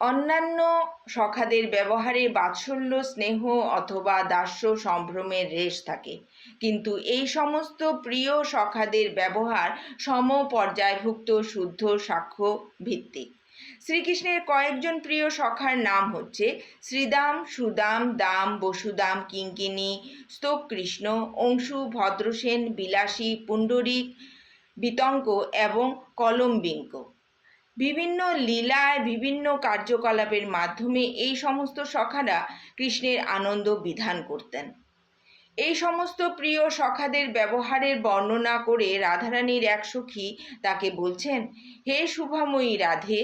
অন্যান্য সখাদের ব্যবহারে বাৎসল্য, স্নেহ অথবা দাস্য সম্ভ্রমের রেশ থাকে। কিন্তু এই সমস্ত প্রিয় সখাদের ব্যবহার সম পর্যায়ভুক্ত শুদ্ধ সাক্ষ্য ভিত্তিক শ্রীকৃষ্ণের কয়েকজন প্রিয় সখার নাম হচ্ছে শ্রীদাম, সুদাম, দাম, বসুদাম কিঙ্কিনী স্তোক কৃষ্ণ অংশু, ভদ্রসেন, বিলাসী, পুণ্ডরিক, বিতঙ্ক এবং কলম্বিঙ্ক। বিভিন্ন লীলায়, বিভিন্ন কার্যকলাপের মাধ্যমে এই সমস্ত সখারা কৃষ্ণের আনন্দ বিধান করতেন। এই সমস্ত প্রিয় সখাদের ব্যবহারের বর্ণনা করে রাধারানীর এক সখী তাকে বলছেন, হে শুভাময়ী রাধে,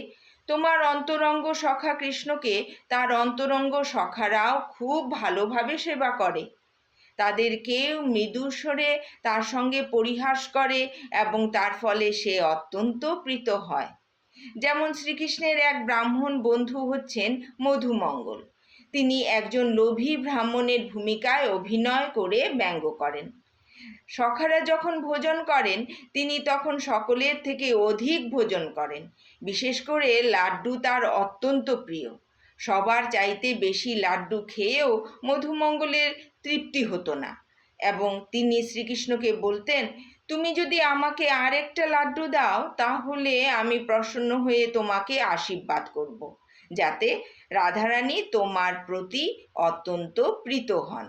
তোমার অন্তরঙ্গ সখা কৃষ্ণকে তার অন্তরঙ্গ সখারাও খুব ভালোভাবে সেবা করে। তাদের কেউ মৃদুস্বরে তার সঙ্গে পরিহাস করে এবং তার ফলে সে অত্যন্ত প্রীত হয়। যেমন শ্রীকৃষ্ণের এক ব্রাহ্মণ বন্ধু হচ্ছেন মধুমঙ্গল। তিনি একজন লোভী ব্রাহ্মণের ভূমিকায় অভিনয় করে ব্যঙ্গ করেন। সখারা যখন ভোজন করেন, তিনি তখন সকলের থেকে অধিক ভোজন করেন। বিশেষ করে লাড্ডু তার অত্যন্ত প্রিয়। সবার চাইতে বেশি লাড্ডু খেয়েও মধুমঙ্গলের তৃপ্তি হতো না। এবং তিনি শ্রীকৃষ্ণকে বলতেন, তুমি যদি আমাকে আরেকটা লাড্ডু দাও, তাহলে আমি প্রসন্ন হয়ে তোমাকে আশীর্বাদ করব, যাতে রাধারানী তোমার প্রতি অত্যন্ত প্রীত হন।